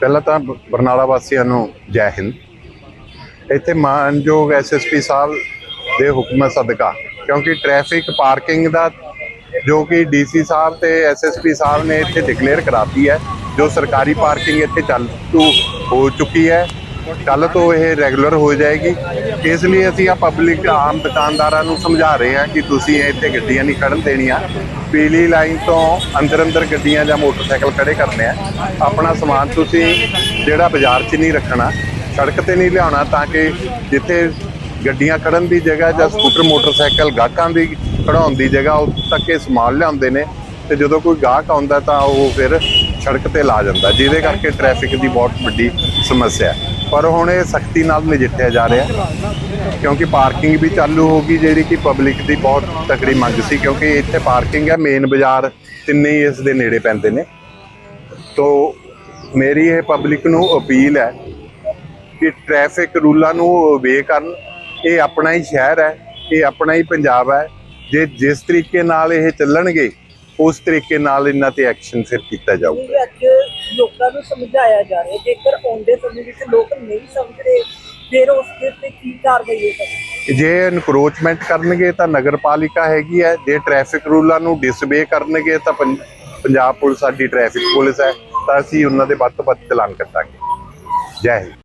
ਪਹਿਲਾਂ ਤਾਂ ਬ- ਬਰਨਾਲਾ ਵਾਸੀਆਂ ਨੂੰ ਜੈ ਹਿੰਦ। ਇੱਥੇ ਮਾਨਯੋਗ ਐਸਐਸਪੀ ਸਾਹਿਬ ਦੇ ਹੁਕਮ ਸਦਕਾ, ਕਿਉਂਕਿ ਟ੍ਰੈਫਿਕ ਪਾਰਕਿੰਗ ਦਾ ਜੋ ਕਿ ਡੀਸੀ ਸਾਹਿਬ ਤੇ ਐਸਐਸਪੀ ਸਾਹਿਬ ਨੇ ਇੱਥੇ ਡਿਕਲੇਅਰ ਕਰਾਤੀ ਹੈ, ਜੋ ਸਰਕਾਰੀ ਪਾਰਕਿੰਗ ਇੱਥੇ ਚਾਲੂ ਹੋ ਚੁੱਕੀ ਹੈ। ਕੱਲ ਤੋਂ ਇਹ ਰੈਗੂਲਰ ਹੋ ਜਾਏਗੀ। ਇਸ ਲਈ ਅਸੀਂ ਆ ਪਬਲਿਕ ਆਮ ਦੁਕਾਨਦਾਰਾਂ ਨੂੰ ਸਮਝਾ ਰਹੇ ਹਾਂ ਕਿ ਤੁਸੀਂ ਇੱਥੇ ਗੱਡੀਆਂ ਨਹੀਂ ਖੜਨ ਦੇਣੀਆਂ। ਪੀਲੀ ਲਾਈਨ ਤੋਂ ਅੰਦਰ ਅੰਦਰ ਗੱਡੀਆਂ ਜਾਂ ਮੋਟਰਸਾਈਕਲ ਖੜੇ ਕਰਨੇ ਆ। ਆਪਣਾ ਸਮਾਨ ਤੁਸੀਂ ਜਿਹੜਾ ਬਾਜ਼ਾਰ 'ਚ ਨਹੀਂ ਰੱਖਣਾ, ਸੜਕ ਤੇ ਨਹੀਂ ਲਿਆਉਣਾ ਤਾਂ ਕਿ ਜਿੱਥੇ ਗੱਡੀਆਂ ਖੜਨ ਦੀ ਜਗ੍ਹਾ ਜਾਂ ਸਕੂਟਰ, ਮੋਟਰਸਾਈਕਲ ਗਾਹਕਾਂ ਦੀ ਖੜਾਉਣ ਦੀ ਜਗ੍ਹਾ, ਉੱਥੇ ਤੱਕ ਇਹ ਸਮਾਨ ਲਿਆਉਂਦੇ ਨੇ ਤੇ ਜਦੋਂ ਕੋਈ ਗਾਹਕ ਆਉਂਦਾ ਤਾਂ ਉਹ ਫਿਰ ਸੜਕ ਤੇ ਲਾ ਜਾਂਦਾ, ਜਿਹਦੇ ਕਰਕੇ ਟ੍ਰੈਫਿਕ ਦੀ ਬਹੁਤ ਵੱਡੀ ਸਮੱਸਿਆ ਹੈ। ਪਰ ਹੁਣ ਇਹ ਸਖਤੀ ਨਾਲ ਨਜਿੱਠਿਆ ਜਾ ਰਿਹਾ। ਕਿਉਂਕਿ ਪਾਰਕਿੰਗ ਵੀ ਚਾਲੂ ਹੋ ਗਈ, ਜਿਹੜੀ ਕਿ ਪਬਲਿਕ ਦੀ ਬਹੁਤ ਤਕੜੀ ਮੰਗ ਸੀ, ਕਿਉਂਕਿ ਇੱਥੇ ਪਾਰਕਿੰਗ ਹੈ ਮੇਨ ਬਾਜ਼ਾਰ ਤਿੰਨੇ ਹੀ ਇਸ ਦੇ ਨੇੜੇ ਪੈਂਦੇ ਨੇ। ਤੋ ਮੇਰੀ ਇਹ ਪਬਲਿਕ ਨੂੰ ਅਪੀਲ ਹੈ ਕਿ ਟ੍ਰੈਫਿਕ ਰੂਲਾਂ ਨੂੰ ਓਬੇ ਕਰਨ। ਇਹ ਆਪਣਾ ਹੀ ਸ਼ਹਿਰ ਹੈ, ਇਹ ਆਪਣਾ ਹੀ ਪੰਜਾਬ ਹੈ। ਜੇ ਜਿਸ ਤਰੀਕੇ ਨਾਲ ਇਹ ਚੱਲਣਗੇ, ਉਸ ਤਰੀਕੇ ਨਾਲ ਇਹਨਾਂ ਤੇ ਐਕਸ਼ਨ ਫਿਰ ਕੀਤਾ ਜਾਊਗਾ। ਲੋਕਾਂ ਨੂੰ ਸਮਝਾਇਆ ਜਾ ਰਿਹਾ ਜੇਕਰ ਆਉਂਦੇ ਸਮੇਂ ਵਿੱਚ ਲੋਕ ਨਹੀਂ ਸਮਝਦੇ, ਫਿਰ ਉਸ ਦੇ ਉੱਤੇ ਕੀ ਕਾਰਵਾਈ ਹੋ ਸਕਦੀ ਜੇ ਇਨਕਰੋਚਮੈਂਟ ਕਰਨਗੇ ਤਾਂ ਨਗਰਪਾਲਿਕਾ ਹੈਗੀ ਹੈ। ਜੇ ਟ੍ਰੈਫਿਕ ਰੂਲਾਂ ਨੂੰ ਡਿਸਬੇ ਕਰਨਗੇ ਤਾਂ ਪੰਜਾਬ ਪੁਲਿਸ ਸਾਡੀ ਟ੍ਰੈਫਿਕ ਪੁਲਿਸ ਹੈ। ਤਾਂ ਅਸੀਂ ਉਹਨਾਂ ਦੇ ਵੱਧ ਤੋਂ ਵੱਧ ਚਲਾਨ ਕੱਟਾਂਗੇ। ਜੈ ਹਿੰਦ।